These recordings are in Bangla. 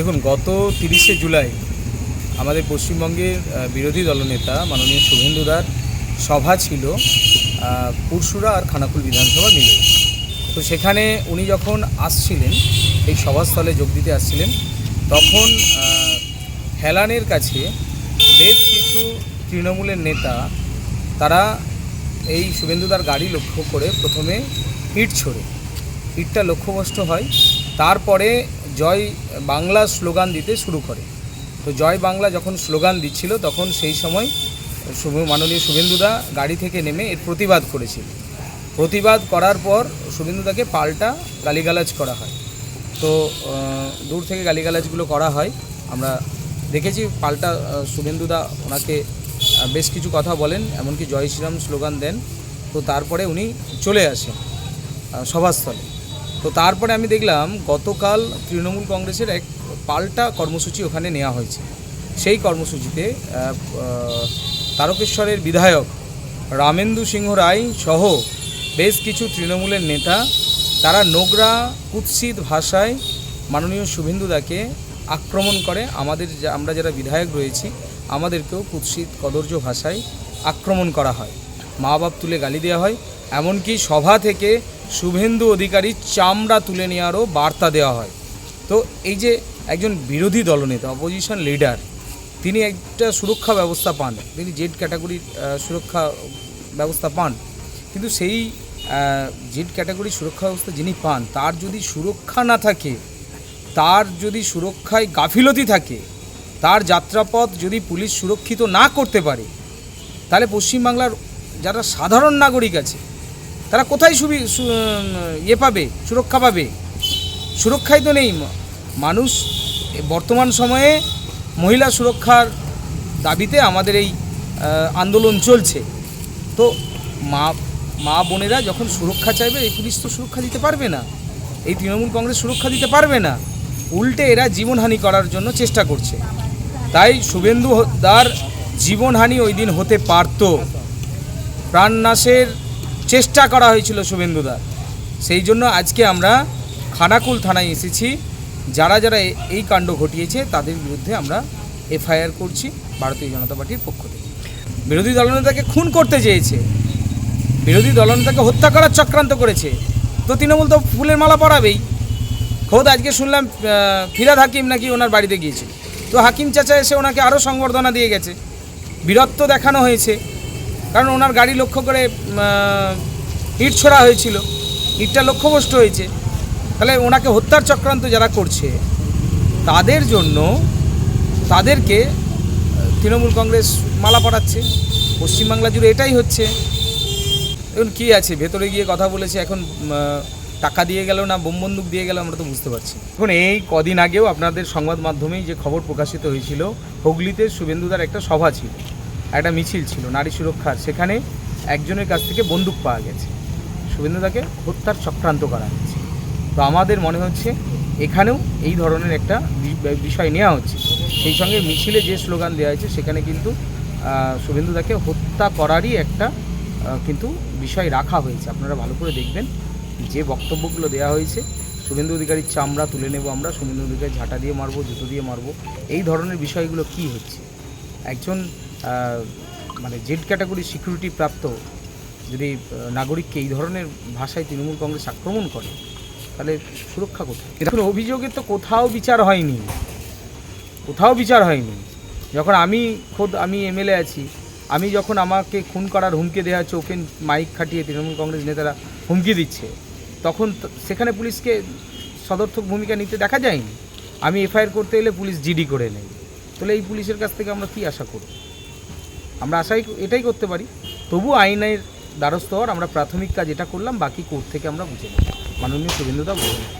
দেখুন, গত তিরিশে জুলাই আমাদের পশ্চিমবঙ্গের বিরোধী দলনেতা মাননীয় শুভেন্দুদার সভা ছিল পুরসুরা আর খানাকুল বিধানসভা মিলে। তো সেখানে উনি যখন আসছিলেন, এই সভাস্থলে যোগ দিতে আসছিলেন, তখন হেলানের কাছে বেশ কিছু তৃণমূলের নেতা, তারা এই শুভেন্দুদার গাড়ি লক্ষ্য করে প্রথমে ইট ছোড়ে। ইটটা লক্ষ্যভ্রষ্ট হয়, তারপরে জয় বাংলা স্লোগান দিতে শুরু করে। তো জয় বাংলা যখন স্লোগান দিচ্ছিল, তখন সেই সময় শুভ, মাননীয় শুভেন্দুদা গাড়ি থেকে নেমে এর প্রতিবাদ করেছিল। প্রতিবাদ করার পর শুভেন্দুদাকে পাল্টা গালিগালাজ করা হয়। তো দূর থেকে গালিগালাজগুলো করা হয়। আমরা দেখেছি পাল্টা শুভেন্দুদা ওনাকে বেশ কিছু কথা বলেন, এমনকি জয় শ্রীরাম স্লোগান দেন। তো তারপরে উনি চলে আসেন সভাস্থলে। তো তারপরে আমি দেখলাম গতকাল তৃণমূল কংগ্রেসের এক পাল্টা কর্মসূচি ওখানে নেওয়া হয়েছে। সেই কর্মসূচিতে তারকেশ্বরের বিধায়ক রামেন্দু সিংহ রায় সহ বেশ কিছু তৃণমূলের নেতা, তারা নোংরা, কুৎসিত ভাষায় মাননীয় শুভেন্দুদাকে আক্রমণ করে। আমাদের আমরা যারা বিধায়ক রয়েছি, আমাদেরকেও কুৎসিত, কদর্য ভাষায় আক্রমণ করা হয়। মা বাপ তুলে গালি দেওয়া হয়। এমনকি সভা থেকে শুভেন্দু অধিকারী চামড়া তুলে নেওয়ারও বার্তা দেওয়া হয়। তো এই যে একজন বিরোধী দলনেতা অপোজিশন লিডার তিনি একটা সুরক্ষা ব্যবস্থা পান। তিনি জেড ক্যাটাগরির সুরক্ষা ব্যবস্থা পান। কিন্তু সেই জেড ক্যাটাগরির সুরক্ষা ব্যবস্থা যিনি পান, তার যদি সুরক্ষা না থাকে, তার যদি সুরক্ষায় গাফিলতি থাকে, তার যাত্রাপথ যদি পুলিশ সুরক্ষিত না করতে পারে, তাহলে পশ্চিমবাংলার যারা সাধারণ নাগরিক আছে তারা কোথায় সুবি ইয়ে পাবে, সুরক্ষা পাবে? সুরক্ষাই তো নেই। মানুষ বর্তমান সময়ে মহিলা সুরক্ষার দাবিতে আমাদের এই আন্দোলন চলছে। তো মা মা বোনেরা যখন সুরক্ষা চাইবে, এই পুলিশ তো সুরক্ষা দিতে পারবে না। এই তৃণমূল কংগ্রেস সুরক্ষা দিতে পারবে না। উল্টে এরা জীবনহানি করার জন্য চেষ্টা করছে। তাই শুভেন্দু দার জীবনহানি ওই দিন হতে পারতো। প্রাণনাশের চেষ্টা করা হয়েছিল শুভেন্দুদার সেই জন্য আজকে আমরা খানাকুল থানায় এসেছি। যারা যারা এই কাণ্ড ঘটিয়েছে, তাদের বিরুদ্ধে আমরা এফআইআর করছি ভারতীয় জনতা পার্টির পক্ষ থেকে। বিরোধী দলনেতাকে খুন করতে চেয়েছে। বিরোধী দলনেতাকে হত্যা করার চক্রান্ত করেছে। তো তৃণমূল তো ফুলের মালা পরাবেই। খোদ আজকে শুনলাম ফিরাদ হাকিম নাকি ওনার বাড়িতে গিয়েছিল তো হাকিম চাচা এসে ওনাকে আরও সংবর্ধনা দিয়ে গেছে। বীরত্ব দেখানো হয়েছে। কারণ ওনার গাড়ি লক্ষ্য করে ইট ছোড়া হয়েছিল। ইটটা লক্ষ্যভ্রষ্ট হয়েছে। তাহলে ওনাকে হত্যার চক্রান্ত যারা করছে, তাদের জন্য তাদেরকে তৃণমূল কংগ্রেস মালা পড়াচ্ছে পশ্চিমবাংলা জুড়ে এটাই হচ্ছে। এখন কী আছে? ভেতরে গিয়ে কথা বলেছে, এখন টাকা দিয়ে গেল না, বোম বন্দুক দিয়ে গেল, আমরা তো বুঝতে পারছি। এখন এই কদিন আগেও আপনাদের সংবাদ মাধ্যমেই যে খবর প্রকাশিত হয়েছিল, হুগলিতে শুভেন্দুদার একটা সভা ছিল। একটা মিছিল ছিল, নারী সুরক্ষার। সেখানে একজনের কাছ থেকে বন্দুক পাওয়া গেছে। শুভেন্দুদাকে হত্যার চক্রান্ত করা হয়েছে। তো আমাদের মনে হচ্ছে এখানেও এই ধরনের একটা বিষয় নেওয়া হচ্ছে। সেই সঙ্গে মিছিলে যে স্লোগান দেওয়া হয়েছে, সেখানে কিন্তু শুভেন্দুদাকে হত্যা করারই একটা কিন্তু বিষয় রাখা হয়েছে। আপনারা ভালো করে দেখবেন যে বক্তব্যগুলো দেওয়া হয়েছে। শুভেন্দু অধিকারীর চামড়া তুলে নেব আমরা, শুভেন্দু অধিকারী ঝাঁটা দিয়ে মারবো, জুতো দিয়ে মারবো। এই ধরনের বিষয়গুলো কি হচ্ছে? একজন মানে জেড ক্যাটাগরি সিকিউরিটি প্রাপ্ত যদি নাগরিককে এই ধরনের ভাষায় তৃণমূল কংগ্রেস আক্রমণ করে, তাহলে সুরক্ষা কোথায়? এখন অভিযোগের তো কোথাও বিচার হয়নি। কোথাও বিচার হয়নি। যখন আমি খোদ, আমি এমএলএ আছি, আমি যখন আমাকে খুন করার হুমকি দেওয়া হচ্ছে ওপেন মাইক খাটিয়ে তৃণমূল কংগ্রেস নেতারা হুমকি দিচ্ছে, তখন সেখানে পুলিশকে সদর্থক ভূমিকা নিতে দেখা যায়নি। আমি এফআইআর করতে এলে পুলিশ জিডি করে নেয়। তাহলে এই পুলিশের কাছ থেকে আমরা কী আশা করব? আমরা আশাই এটাই করতে পারি। তবু আইনের দ্বারস্থ হওয়ার আমরা প্রাথমিক কাজ এটা করলাম, বাকি কোর্ট থেকে আমরা বুঝে নেব। মাননীয় শুভেন্দুদা বুঝে নেব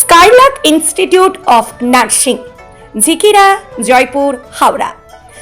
Skylark Institute of Nursing, Jhikira, Jaipur, Howrah.